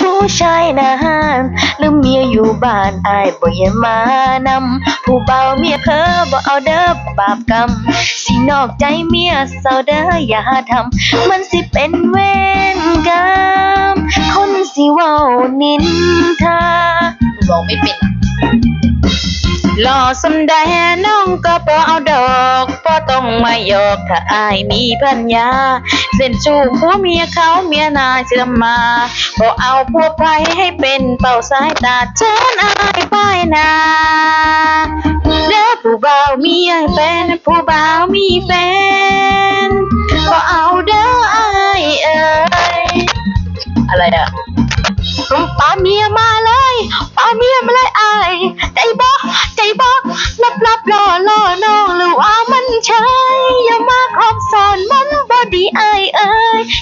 ผู้ชายนานหรือเมียอยู่บ้านอายบ่อย่ามานำผู้เบาเมียเพ้อบ่เอาเด้อบาปกรรม สินอกใจเมียเศร้าเด้ออย่าทำมันสิเป็นเวรกรรมคนสิเว้านินทาร้องไม่เป็นอะหล่อสำแดน้องก็บ่เอาดอก บ่ต้องมาหยอกถ้าอายมีปัญญา เส้นชูผัวเมียเขาเมียนายเสื่อมาบ่เอาพวไผให้เป็นเป่าสายตาเชิญอายไปนาเด้อผู้บ่าวมีแฟนผู้บ่าวมีแฟนบ่เอาเด้ออายเอ้ยอะไรอะป้าเมียมาเลยป้าเมียมาเลยอายใจบ่ใจ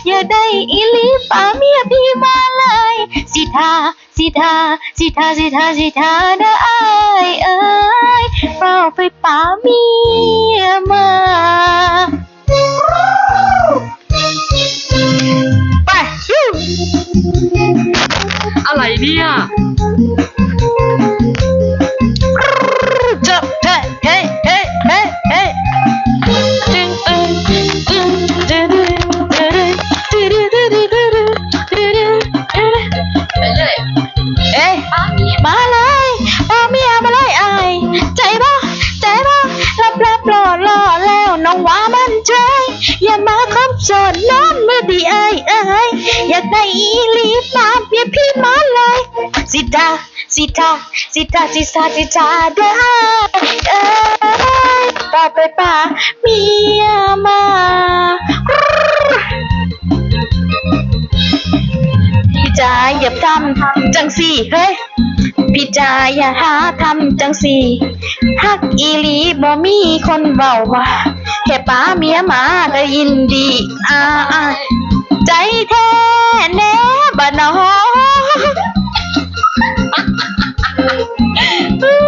อย่าได้อีหลีปาเมียพี่มาเลยสิทาสิทาสิทาสิทาสิทาเด้ออายเอ้ยเฝ้าไปป้าเมียมาไปอะไรเนี่ย มาคบสอนน้องไม่ดีไอายเอ้ยอยากได้อีหลีมาเมียพี่มาเลยสิทาสิทาสิทาสิทาสิทาเด้อเอ้ยป่าไปป่าเมียมาพี่จ๋าอย่าทำจังสี่เฮ้ยพี่จ๋าอย่าหาทำจังสี่ฮักอีหลีบ่มีคนเบาว่า హెపామియమాలయింది